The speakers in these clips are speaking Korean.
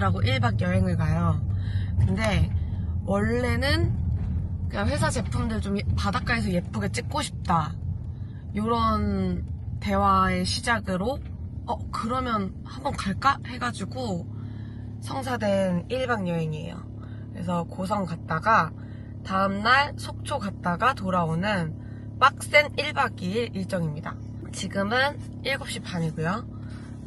친구들하고 1박 여행을 가요. 근데 원래는 그냥 회사 제품들 좀 예- 바닷가에서 예쁘게 찍고 싶다. 요런 대화의 시작으로 어 그러면 한번 갈까 해가지고 성사된 1박 여행이에요. 그래서 고성 갔다가 다음날 속초 갔다가 돌아오는 빡센 1박 2일 일정입니다. 지금은 7시 반이고요.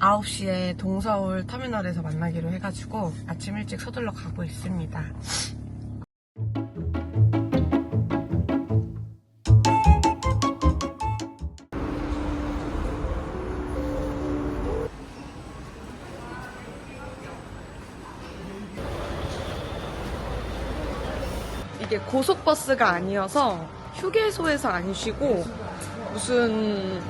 9시에 동서울 터미널에서 만나기로 해가지고 아침 일찍 서둘러 가고 있습니다. 이게 고속버스가 아니어서 휴게소에서 안 쉬고 무슨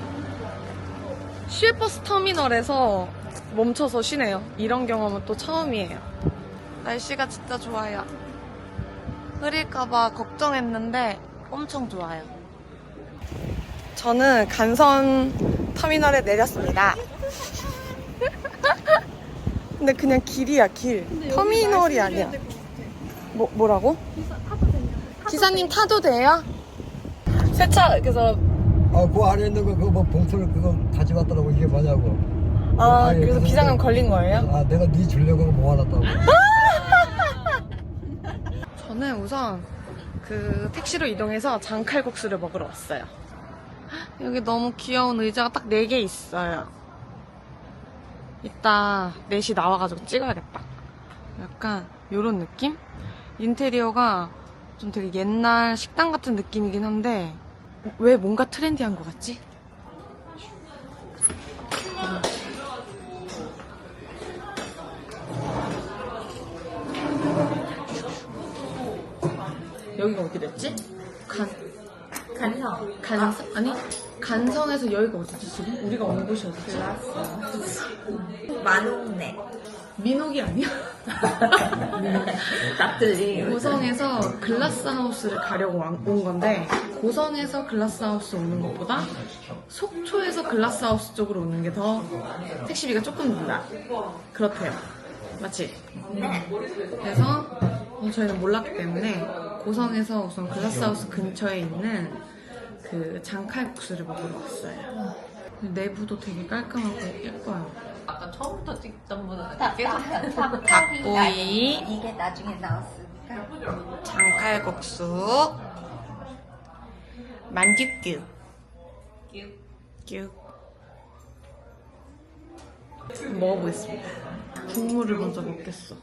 시외버스 터미널에서 멈춰서 쉬네요. 이런 경험은 또 처음이에요. 날씨가 진짜 좋아요. 흐릴까봐 걱정했는데 엄청 좋아요. 저는 간선 터미널에 내렸습니다. 근데 그냥 길이야, 길. 터미널이 아니야. 뭐, 뭐라고? 기사님 타도 돼요? 세차, 그래서, 아, 그 안에 있는 거, 그거 뭐 봉투를 그거 가져갔더라고. 이게 뭐냐고. 아, 아니, 그래서 그래서 비상금 걸린 거예요? 아, 내가 네 주려고 모아놨다고. 저는 우선 그 택시로 이동해서 장칼국수를 먹으러 왔어요. 여기 너무 귀여운 의자가 딱 4개 있어요. 이따 4시 나와가지고 찍어야겠다. 약간 요런 느낌? 인테리어가 좀 되게 옛날 식당 같은 느낌이긴 한데 왜 뭔가 트렌디한 것 같지? 여기가 어디 됐지? 간 간성. 간성 아니 간성에서 여기가 어디지 지금? 우리가 온 곳이 어디지? 만옥내. 민옥이 아니야? 납들리. 고성에서 글라스 하우스를 가려고 왕- 온 건데 고성에서 글라스 하우스 오는 것보다 속초에서 글라스 하우스 쪽으로 오는 게 더 택시비가 조금 든다. 그렇대요. 맞지? 그래서 어, 저희는 몰랐기 때문에 고성에서 우선 글라스 하우스 근처에 있는 그 장칼국수를 먹으러 왔어요. 내부도 되게 깔끔하고 예뻐요. 아까 처음부터 찍던 분은 닭구이. 이게 나중에 나왔으니까. 장칼국수 만둣규 둣 먹어보겠습니다 국물을 먼저 먹겠어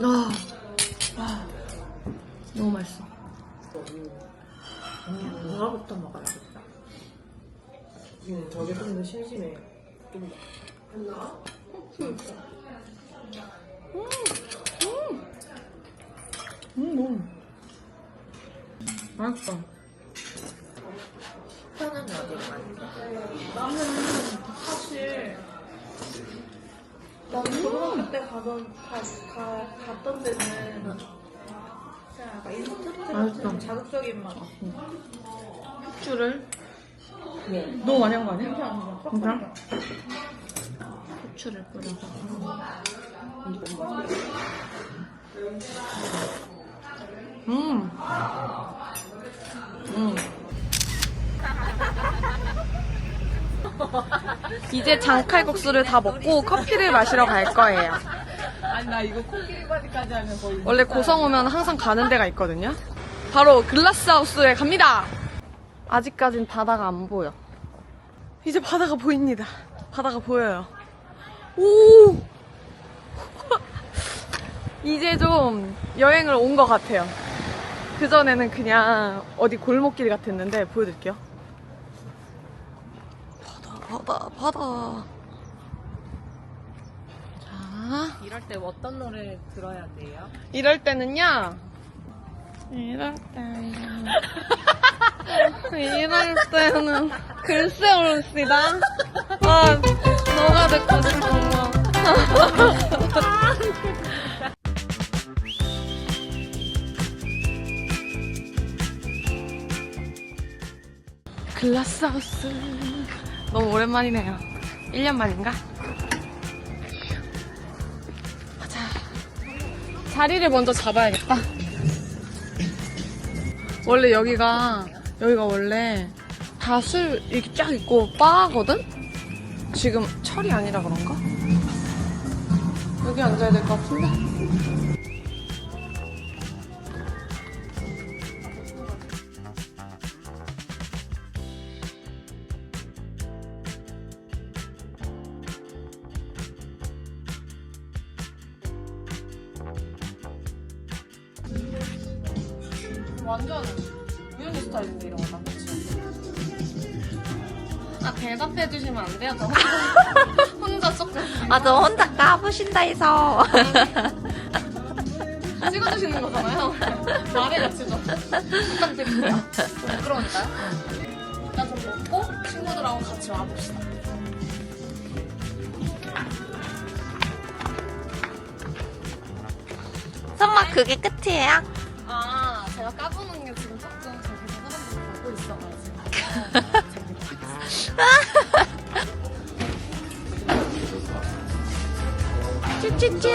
아, 아, 너무 맛있어 뭐가부터 먹어야겠 다. 저게 좀 더 심심해 음, 너무 맛있다 편은 어디로 가는데? 나는 사실 나는 고등학교 때 가던 가, 가, 갔던 데는 그냥 약간 인스턴트. 같은 자극적인 맛 후추를 너무 많이 한 거 아니야? 진짜? 후추를 뿌려서 음. 음. 이제 장칼국수를 다 먹고 커피를 마시러 갈 거예요. 아니 나 이거 코끼리바지까지 하면 거의 원래 고성 오면 항상 가는 데가 있거든요. 바로 글라스 하우스에 갑니다. 아직까진 바다가 안 보여. 이제 바다가 보입니다. 바다가 보여요. 오! 이제 좀 여행을 온 것 같아요. 그전에는 그냥 어디 골목길 같았는데 보여드릴게요. 바다, 바다, 바다. 자. 이럴 때 어떤 노래 들어야 돼요? 이럴 때는요. 이럴 때는. 이럴 때는. 글쎄 모릅시다. 아, 너가 듣고 싶은 거. 글라스하우스. 너무 오랜만이네요. 1년 만인가? 가자. 자리를 먼저 잡아야겠다. 원래 여기가, 여기가 원래 다 술 이렇게 쫙 있고 바거든? 지금 철이 아니라 그런가? 여기 앉아야 될 것 같은데? 까부신다 해서. 찍어주시는 거잖아요. 말해야죠. 부탁드립니다. 좀 부끄러우니까요. 일단 좀 먹고 친구들하고 같이 와봅시다. 설마 그게 끝이에요? 아 제가 까부는 게 지금 조금 저기서 사람들이 보고 있어가지고 쭈쭈쭈.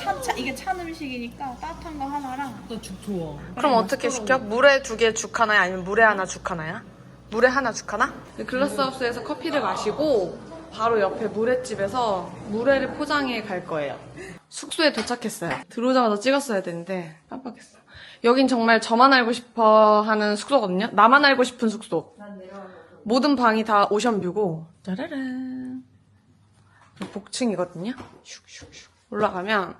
이게 찬, 차, 이게 찬 음식이니까 따뜻한 거 하나랑 그럼 어떻게 시켜? 물에 두 개 죽 하나야? 아니면 물에 하나 죽 하나야? 물에 하나 죽 하나? 글라스하우스에서 커피를 마시고 바로 옆에 물회집에서 물회를 포장해 갈 거예요. 숙소에 도착했어요. 들어오자마자 찍었어야 되는데 깜빡했어. 여긴 정말 저만 알고 싶어 하는 숙소거든요. 나만 알고 싶은 숙소. 모든 방이 다 오션뷰고 짜라란 복층이거든요. 슉슉슉 올라가면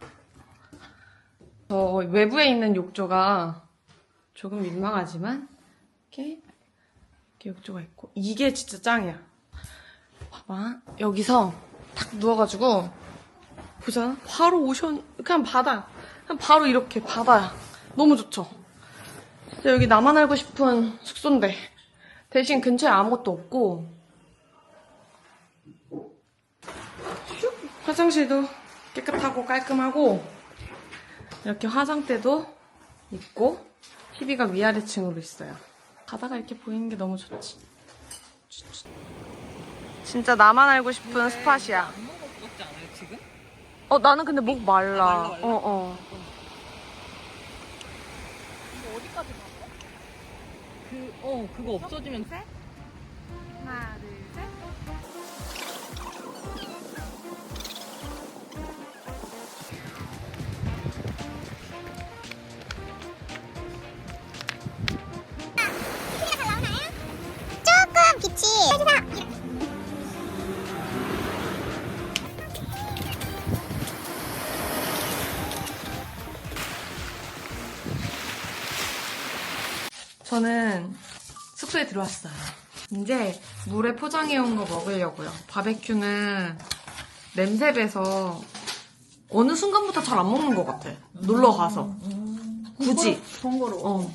저 외부에 있는 욕조가 조금 민망하지만 이렇게, 이렇게 욕조가 있고 이게 진짜 짱이야. 봐봐. 여기서 탁 누워가지고 보자. 바로 오션 그냥 바다. 그냥 바로 이렇게 바다야. 너무 좋죠. 여기 나만 알고 싶은 숙소인데. 대신 근처에 아무것도 없고. 슉, 화장실도 깨끗하고 깔끔하고 이렇게 화장대도 있고 TV가 위아래층으로 있어요. 바다가 이렇게 보이는 게 너무 좋지. 진짜 나만 알고 싶은 스팟이야. 어 나는 근데 목 말라. 어 어. 그, 어, 그거 없어지면. 하나, 둘, 빛이 해주세요. 저는 숙소에 들어왔어요. 이제 물에 포장해온 거 먹으려고요. 바베큐는 냄새 배서 어느 순간부터 잘 안 먹는 것 같아. 놀러 가서. 굳이. 번거로워. 어.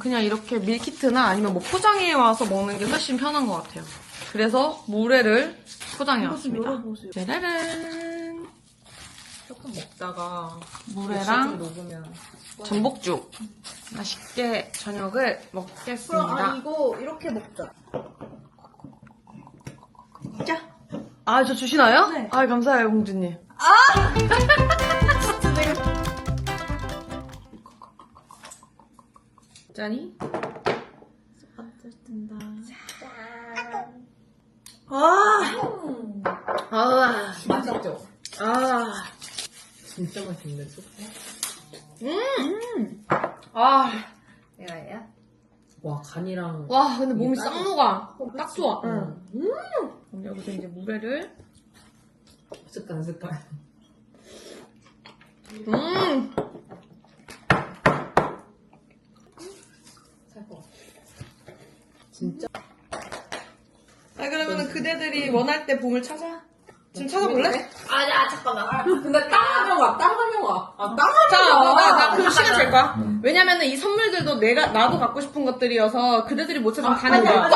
그냥 이렇게 밀키트나 아니면 뭐 포장해 와서 먹는 게 훨씬 편한 것 같아요. 그래서 물회를 포장해 왔습니다. 짜라란. 조금 먹다가. 물회랑 녹으면. 전복죽. 맛있게 저녁을 그럼 아 먹겠습니다. 이거 이렇게 먹자. 자. 아, 저 주시나요? 네. 아, 감사해요, 공주님. 짠이? 아, 맛있죠? 아, 진짜 맛있는데, 소스? 아. 얘가야? 와, 간이랑. 와, 근데 몸이 싹. 녹아. 딱 좋아. 응. 그럼 여기서 이제 물회를. 습관, 습관. 음! 살것 같아. 진짜? 아, 그러면은 그대들이 원할 때 봄을 찾아? 지금 찾아볼래? 아니야 잠깐만. 근데 땀 하면 와. 땀 하면 와. 아 땀? 자, 나나그 시간 될 거야. 왜냐면은 이 선물들도 내가 나도 갖고 싶은 것들이어서 그대들이 못 찾으면 가는 거야.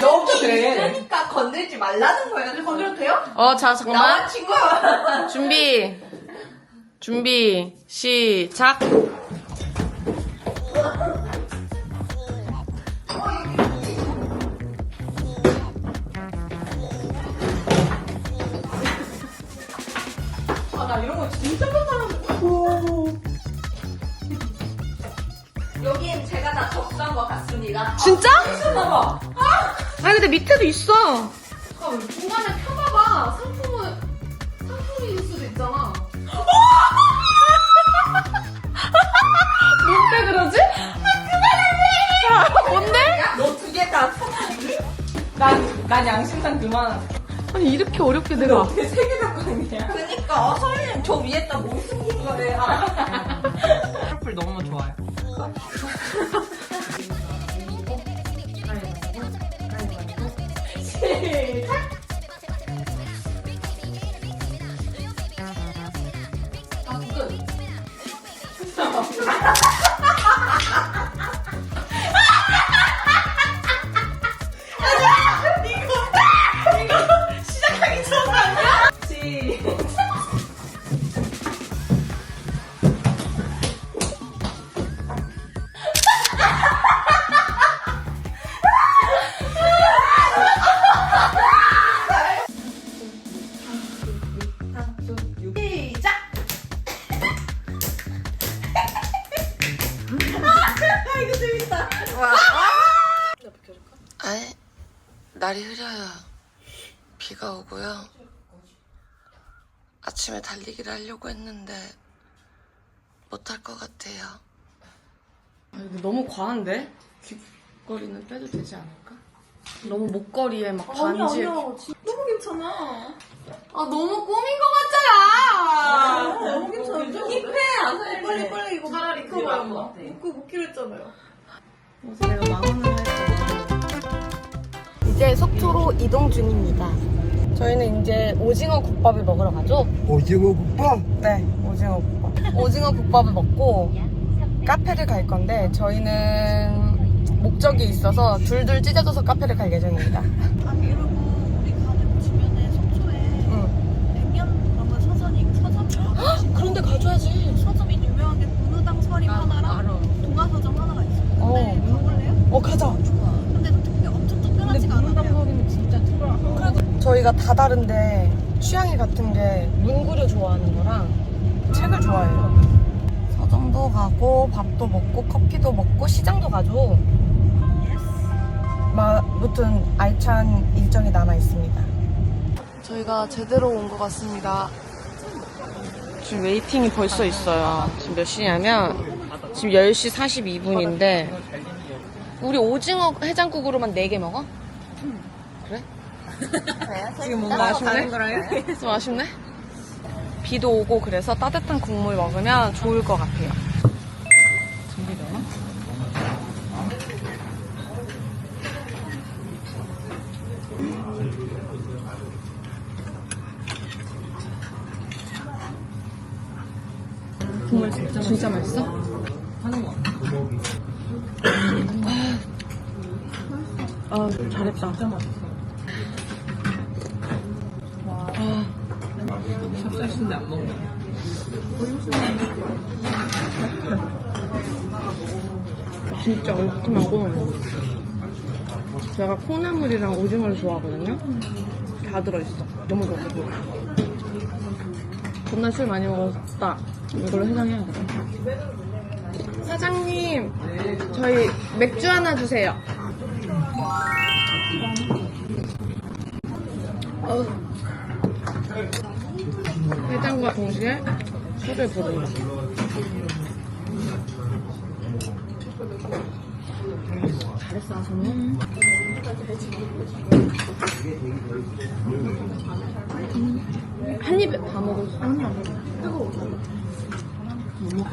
너무 그래. 그러니까 건들지 말라는 거예요. 건드려도 돼요? 어, 자 잠깐만. 나와 친구야. 준비. 준비. 시작. 아니 근데 밑에도 있어. 아, 중간에 펴봐봐. 상품은 상품일 수도 있잖아. 뭔데 그러지? 뭔데? 너 두 개 다. 난, 난 양심상 그만. 아니 이렇게 어렵게 내가 어떻게 세 개 갖고 있냐? 그러니까 어, 설리는 저 위에다 뭐 숨긴 거예요? 트러플 너무 좋아요. 아 비가 오고요. 아침에 달리기를 하려고 했는데 못할 것 같아요. 아, 이거 너무 과한데? 귀걸이는 빼도 되지 않을까? 너무 목걸이에 막 반지. 너무 괜찮아. 아 너무 꾸민 것 같잖아. 너무 괜찮아. 힙해 안 해. 빨리 빨리 이거 차라리 그거 말고 것 같아. 묶고 묶기로 했잖아요. 그래서 내가 망언을 할까 이제 속초로 이동 중입니다. 저희는 이제 오징어 국밥을 먹으러 가죠. 오징어 국밥? 네, 오징어 국밥. 오징어 국밥을 먹고 카페를 갈 건데 저희는 목적이 있어서 둘둘 찢어져서 카페를 갈 예정입니다. 아 그리고 우리 가는 주변에 속초에 응. 냉면 먹은 서점이 서점이 그런데 가줘야지. 서점이 유명한 게 문우당 서림 하나랑 동화서점 하나가 있어. 어. 근데 가볼래요? 어 가자. 근데 특별 엄청 특별하지가 않아요. 저희가 다 다른데 취향이 같은 게 문구류 좋아하는 거랑 책을 좋아해요. 서점도 가고 밥도 먹고 커피도 먹고 시장도 가죠. 마, 무튼 알찬 일정이 남아 있습니다. 저희가 제대로 온 것 같습니다. 지금 웨이팅이 벌써 있어요. 지금 몇 시냐면 지금 10시 42분인데 우리 오징어 해장국으로만 4개 먹어? 그래? 지금 뭔가 아쉽네? 좀 아쉽네? 비도 오고 그래서 따뜻한 국물 먹으면 좋을 것 같아요. 준비되나? 국물 진짜, 진짜 맛있어? 하는 거 같아. 아, 잘했다. 진짜 맛있어. 찹쌀순대 안 먹네. 진짜 얼큰하고. 제가 콩나물이랑 오징어를 좋아하거든요? 다 들어있어. 너무 좋아. 겁나 술 많이 먹었다. 이걸로 해장해야겠다 사장님 저희 맥주 하나 주세요. 어우. 해장과 동시에? 술을 부른다 잘했어 아서는 한 입에 다 아니 안 먹어. 뜨거워. 못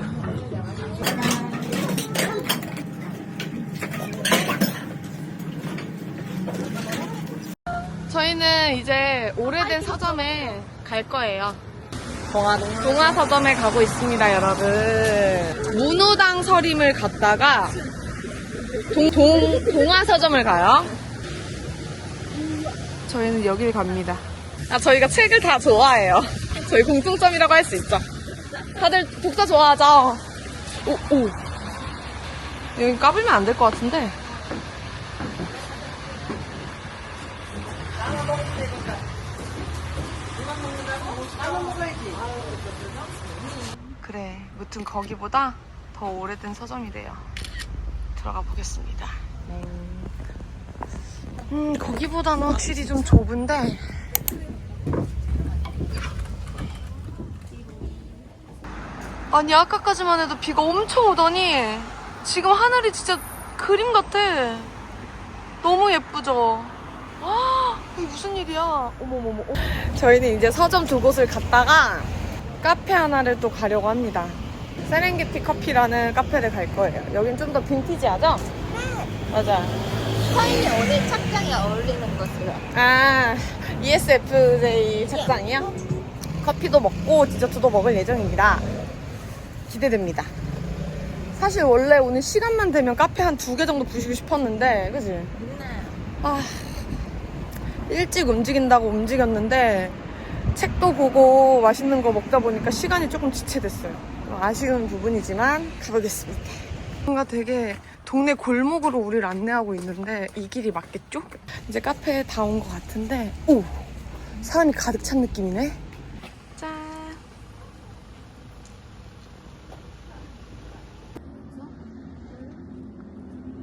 저희는 저희는 이제 오래된 서점에 갈 거예요. 동화 서점에 가고 있습니다, 여러분. 문호당 서림을 갔다가 동, 동, 동화 서점을 가요. 저희는 여기를 갑니다. 아, 저희가 책을 다 좋아해요. 저희 공통점이라고 할 수 있죠. 다들 독서 좋아하죠? 오, 오. 여기 까불면 안 될 것 같은데. 그래, 무튼 거기보다 더 오래된 서점이래요. 들어가 보겠습니다. 음, 거기보다는 확실히 좀 좁은데. 아니, 아까까지만 해도 비가 엄청 오더니, 지금 하늘이 진짜 그림 같아. 너무 예쁘죠? 아, 이게 무슨 일이야? 어머머머. 저희는 이제 서점 두 곳을 갔다가 카페 하나를 또 가려고 합니다. 세렝게티 커피라는 카페를 갈 거예요. 여긴 좀 더 빈티지하죠? 네. 맞아. 서인이 오늘 착장에 어울리는 것으로. 아, ESFJ 책상이요? 커피도 먹고 디저트도 먹을 예정입니다. 기대됩니다. 사실 원래 오늘 시간만 되면 카페 한 두 개 정도 부시고 싶었는데, 그지? 아, 일찍 움직인다고 움직였는데, 책도 보고 맛있는 거 먹다 보니까 시간이 조금 지체됐어요. 아쉬운 부분이지만 가보겠습니다. 뭔가 되게 동네 골목으로 우리를 안내하고 있는데 이 길이 맞겠죠? 이제 카페에 다 온 것 같은데 오! 사람이 가득 찬 느낌이네 짠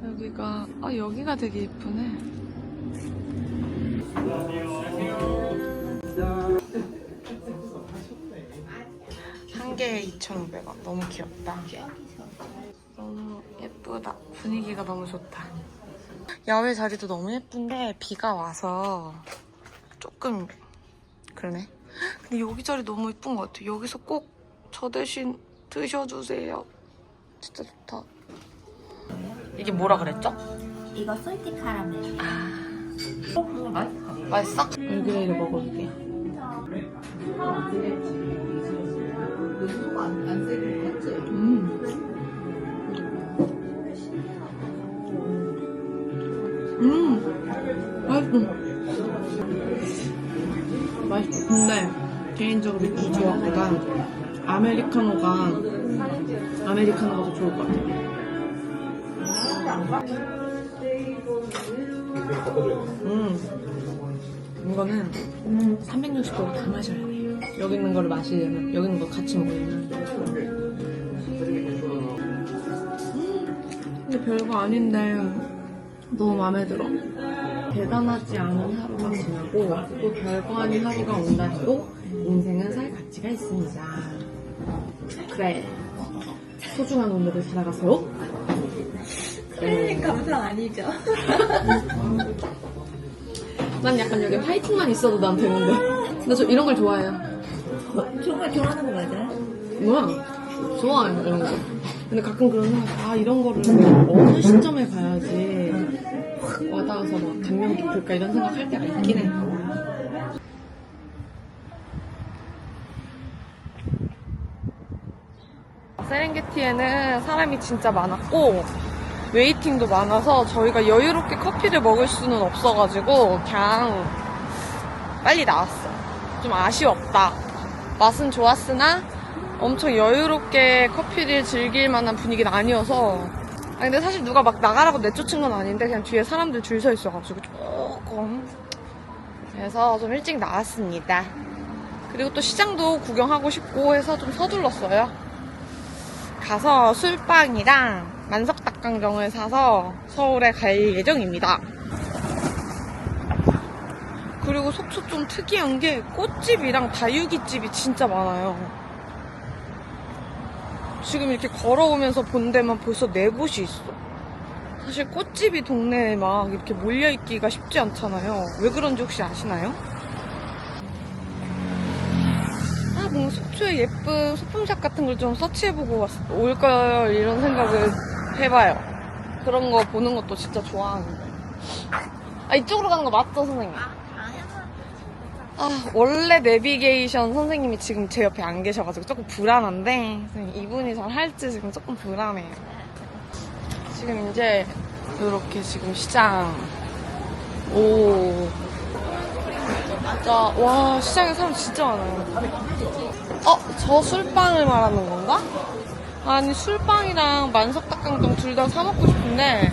여기가 아 여기가 되게 예쁘네 한 개에 2,500원 너무 귀엽다 너무 예쁘다. 분위기가 너무 좋다. 야외 자리도 너무 예쁜데 비가 와서 조금 그러네. 근데 여기 자리 너무 예쁜 것 같아. 여기서 꼭 저 대신 드셔주세요. 진짜 좋다. 이게 뭐라 그랬죠? 이거 솔티 카라멜. 맛있어? 얼그레이를 먹어볼게요. 음. 음, 맛있어. 맛있어. 근데 개인적으로 이 조합보다 아메리카노가 아메리카노가 더 좋을 것 같아요. 음, 이거는 360도로 다 마셔야 돼요. 여기 있는 거를 마시려면 여기 있는 거 같이 먹으려면. 음, 근데 별거 아닌데 너무 마음에 들어. 대단하지 않은 하루가 지나고 또 별거 아닌 하루가 온다 해도 인생은 살 가치가 있습니다. 그래. 소중한 오늘을 살아가세요. 그래. 감성 아니죠? 난 약간 여기 화이팅만 있어도 난 되는데. 나 저 이런 걸 좋아해요. 정말 좋아하는 거 맞아요? 뭐야? 좋아요, 이런 거. 근데 가끔 그런 생각, 아, 이런 거를 어느 시점에 가야지 확 와닿아서 막 감명 깊을까 이런 생각 할 때가 있긴 해. 세렝게티에는 사람이 진짜 많았고, 웨이팅도 많아서 저희가 여유롭게 커피를 먹을 수는 없어가지고, 그냥 빨리 나왔어요. 좀 아쉬웠다. 맛은 좋았으나 엄청 여유롭게 커피를 즐길 만한 분위기는 아니어서 아 근데 사실 누가 막 나가라고 내쫓은 건 아닌데 그냥 뒤에 사람들 줄 서 있어가지고 조금 그래서 좀 일찍 나왔습니다. 그리고 또 시장도 구경하고 싶고 해서 좀 서둘렀어요. 가서 술빵이랑 만석 닭강정을 사서 서울에 갈 예정입니다. 그리고 속초 좀 특이한 게 꽃집이랑 다육이집이 진짜 많아요. 지금 이렇게 걸어오면서 본 데만 벌써 네 곳이 있어. 사실 꽃집이 동네에 막 이렇게 몰려있기가 쉽지 않잖아요. 왜 그런지 혹시 아시나요? 아, 뭔가 속초에 예쁜 소품샵 같은 걸 좀 서치해보고 올 걸 이런 생각을 해봐요. 그런 거 보는 것도 진짜 좋아하는데. 아, 이쪽으로 가는 거 맞죠, 선생님? 아, 원래 내비게이션 선생님이 지금 제 옆에 안 계셔가지고 조금 불안한데 선생님, 이분이 잘 할지 지금 조금 불안해요. 지금 이제 이렇게 지금 시장 오 진짜 와 시장에 사람 진짜 많아요. 어? 저 술빵을 말하는 건가? 아니 술빵이랑 만석닭강정 둘 다 사 먹고 싶은데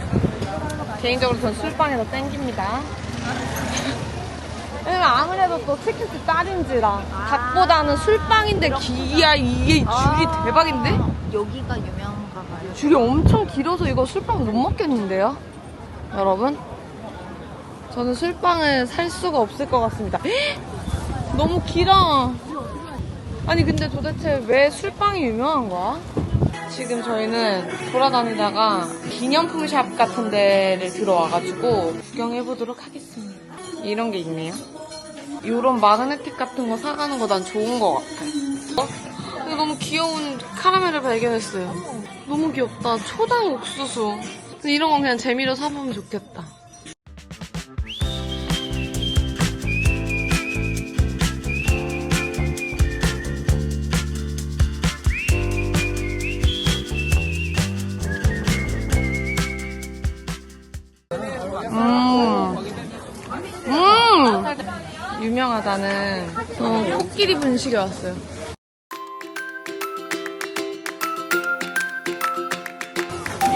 개인적으로 전 술빵이 더 땡깁니다. 왜냐면 아무래도 또 치킨집 딸인지라 닭보다는 술빵인데 기야 이게 줄이 대박인데? 여기가 유명한가 봐요. 줄이 엄청 길어서 이거 술빵 못 먹겠는데요? 여러분? 저는 술빵을 살 수가 없을 것 같습니다. 헉! 너무 길어. 아니 근데 도대체 왜 술빵이 유명한 거야? 지금 저희는 돌아다니다가 기념품 샵 같은 데를 들어와가지고 구경해보도록 하겠습니다. 이런 게 있네요. 이런 마그네틱 같은 거 사가는 거 난 좋은 것 같아. 어? 근데 너무 귀여운 카라멜을 발견했어요. 너무 귀엽다. 초당 옥수수. 이런 건 그냥 재미로 사보면 좋겠다. 유명하다는 어, 코끼리 분식에 왔어요.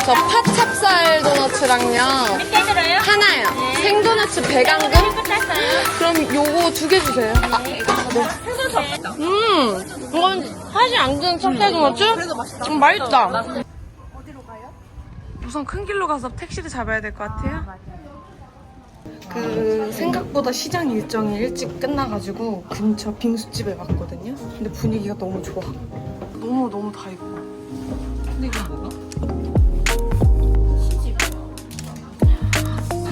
저 팥찹쌀 도너츠랑요. 하나요. 생도너츠 배강금. 그럼 요거 두 개 주세요. 아, 네. 음, 이건 사실 안 드는 찹쌀 도너츠? 음, 맛있다. 어디로 가요? 우선 큰 길로 가서 택시를 잡아야 될 것 같아요. 그 생각보다 시장 일정이 일찍 끝나가지고 근처 빙수집에 왔거든요. 근데 분위기가 너무 좋아. 너무 너무 다 있고. 근데 이거 뭐가?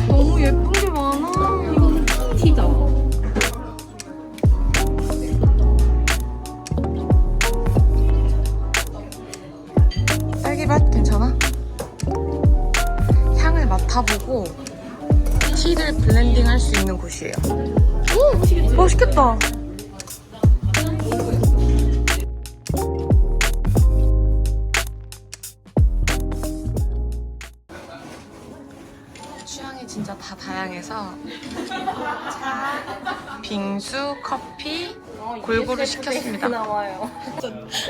너무 예쁜 게 많아. 이건 티다. 딸기맛 괜찮아? 향을 맡아보고 티를 블렌딩 할 수 있는 곳이에요. 오! 맛있겠다. 취향이 진짜 다 다양해서 차, 빙수, 커피 골고루 시켰습니다. 나와요.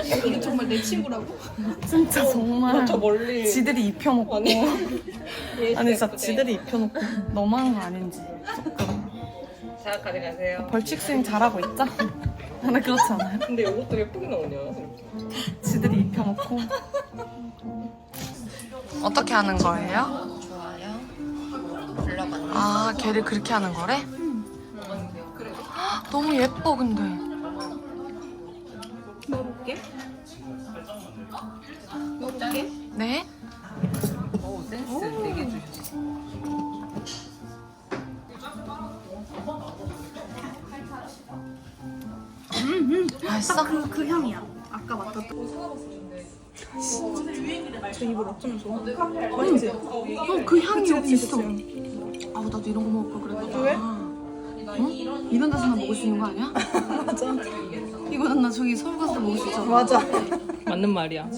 이게 정말 내 친구라고? 진짜 정말 저 멀리. 지들이 입혀놓고 아니, 아니 진짜 지들이 입혀놓고 너무한 거 아닌지 조금 자 가져가세요. 벌칙 수행 잘하고 있죠? 나는 그렇지 않아요? 근데 이것도 예쁘게 나오냐? 지들이 입혀놓고 어떻게 하는 거예요? 좋아요. 불러봤네. 아 걔를 그렇게 하는 거래? 헉, 너무 예뻐 근데 먹어볼게. 먹어볼게. 네? 저 입을 어쩌면 좋아? 맛있지? 어, 그 향이 여기 있어 아우 나도 이런 거 먹을 걸 그랬다 왜? 응? 이런 데서만 먹을 수 있는 거 아니야? 맞아. 이거는 나 저기 서울 가서 먹을 수 있잖아 맞아. 맞는 말이야.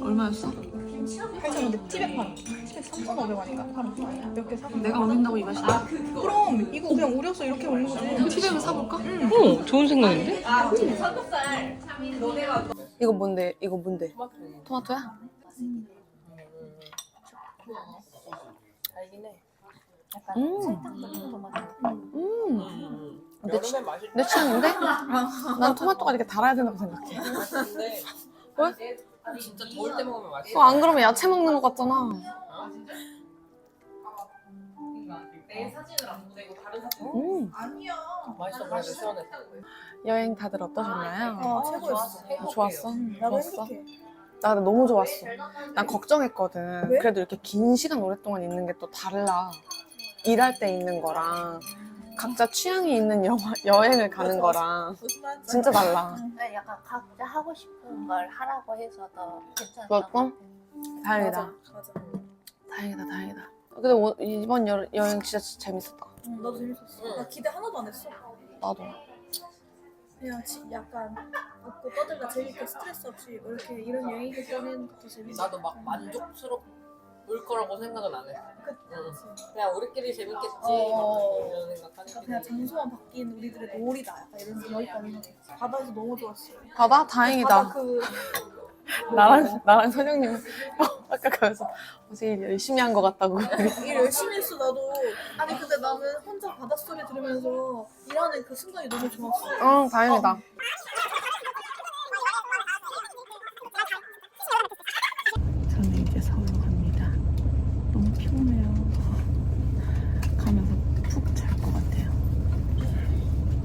얼마였어? 8,000원인데 티백 팔아. 티백 3,500원인가? 팔아. 몇 개 사고. 내가 올린다고 이 맛이야? 그럼 이거 그냥 우려서 이렇게 올린 거지. 티백을 사볼까? 어 좋은 생각인데? 이거 뭔데? 이거 뭔데? 토마토야? 음. 음. 내, 취, 내 취향인데? 난 토마토가 이렇게 달아야 된다고 생각해. 왜? 진짜 더울 때 먹으면 맛있어. 어, 안 그러면 야채 먹는 것 같잖아. 내 사진을 안 보내고 다른 사진. 음. 맛있어 그래도 시원해. 여행 다들 어떠셨나요? 어, 최고였어. 어, 좋았어? 나도 좋았어? 행복해. 나 너무 좋았어. 난 걱정했거든. 왜? 그래도 이렇게 긴 시간 오랫동안 있는 게 또 달라. 일할 때 있는 거랑 각자 취향이 있는 영화, 여행을 가는 거랑 무슨 말인지 진짜 달라. 약간 각자 하고 싶은 걸 하라고 해서 더 괜찮았던 다행이다. 맞아. 맞아. 다행이다, 다행이다. 근데 오- 이번 여, 여행 진짜 재밌었다. 응, 나도 재밌었어. 나 기대 하나도 안 했어. 나도. 그냥 지- 약간 웃고 떠들다 재밌게 스트레스 없이 이렇게 이런 여행을 떠내는 것도 재밌어. 나도 막 만족스러울 거라고 생각은 안 해. 그, 응. 그냥 우리끼리 재밌겠지. 어. 이런 생각하니까. 그냥 장소만 바뀐 우리들의 놀이다. 약간 이런 생각이 바다에서 너무 좋았어요. 바다? 다행이다. 바다 그 나랑, 나랑 선영님 아까 가면서 어제 일 열심히 한 것 같다고. 일 열심히 했어 나도. 아니 근데 나는 혼자 바닷소리 들으면서 일하는 그 순간이 너무 좋았어. 응, 다행이다. 저는 이제 서울로 갑니다. 너무 피곤해요. 가면서 푹 잘 것 같아요.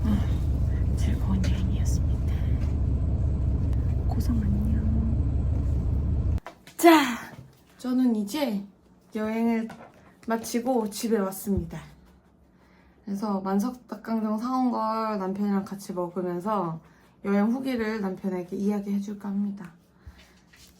아, 즐거운 여행이었습니다. 고성 안녕. 자, 저는 이제 여행을 마치고 집에 왔습니다. 그래서 만석 닭강정 사온 걸 남편이랑 같이 먹으면서 여행 후기를 남편에게 이야기해 줄까 합니다.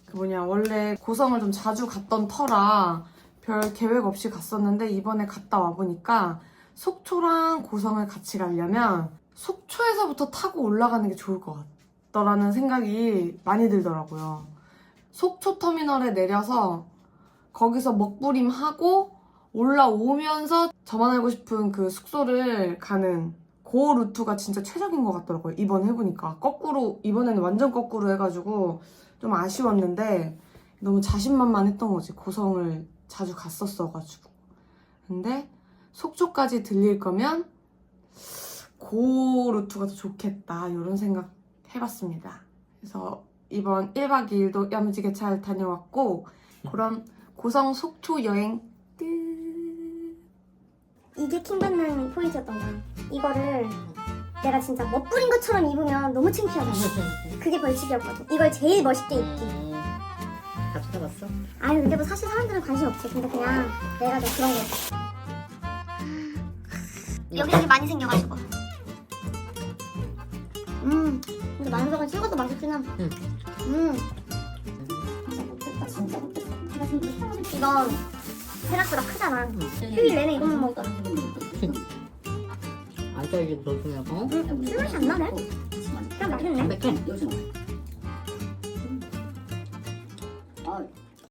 그 뭐냐, 원래 고성을 좀 자주 갔던 터라 별 계획 없이 갔었는데 이번에 갔다 와보니까 속초랑 고성을 같이 가려면 속초에서부터 타고 올라가는 게 좋을 것 같다라는 생각이 많이 들더라고요. 속초 터미널에 내려서 거기서 먹부림 하고 올라오면서 저만 알고 싶은 그 숙소를 가는 그 루트가 진짜 최적인 것 같더라고요. 이번 해보니까. 거꾸로, 이번에는 완전 거꾸로 해가지고 좀 아쉬웠는데 너무 자신만만 했던 거지. 고성을 자주 갔었어가지고. 근데 속초까지 들릴 거면 그 루트가 더 좋겠다. 이런 생각 해봤습니다. 그래서 이번 1박 2일도 야무지게 잘 다녀왔고 그럼 고성 속초 여행 끝. 이게 킹받는 포인트였던 거야. 이거를 내가 진짜 멋부린 것처럼 입으면 너무 창피하다. 그게 벌칙이었거든. 이걸 제일 멋있게 입기. 다 찾아봤어? 아유 근데 뭐 사실 사람들은 관심 없지. 근데 그냥 내가 좀 그런 거 있어. 여기 여기 많이 생겨가지고. 음. 근데 만석은 찍어도 맛있긴 함. 응. 음. 이건 생각보다 크잖아. 휴일 내내 이것만 먹어. 안 짜이게 넣어주냐고? 술 맛이 안 나네? 그냥 맛있네. 맥캔